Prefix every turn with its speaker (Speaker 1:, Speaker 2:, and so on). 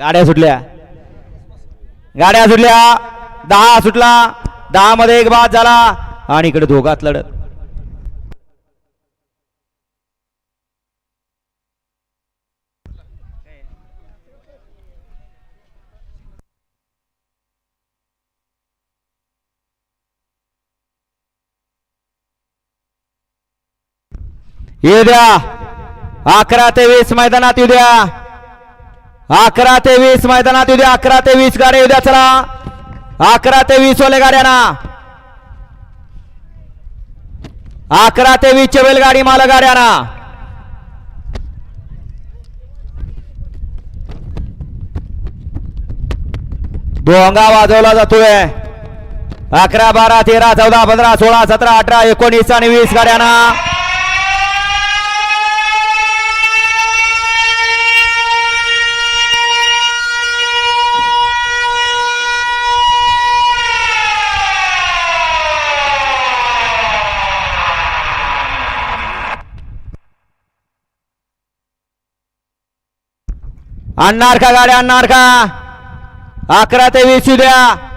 Speaker 1: गाड्या सुटल्या. गाड्या सुटल्या. दहा सुटला. दहा मध्ये एक बाद झाला. आणि इकडे दोघात लढत. येऊ द्या. अकरा ते वीस मैदानात येऊ द्या. अकरा ते वीस मैदानात येऊ अकरा ते वीस गाड्या उद्या चला. अकरा ते वीस वाले गाड्या ना अकरा ते वीस चे बैलगाडी माल गाड्या ना भोंगा वाजवला जातोय. अकरा बारा तेरा चौदा पंधरा सोळा सतरा अठरा एकोणीस आणि वीस गाड्यांना. आणणार का गाड्या आणणार का अकरा ते वीस द्या.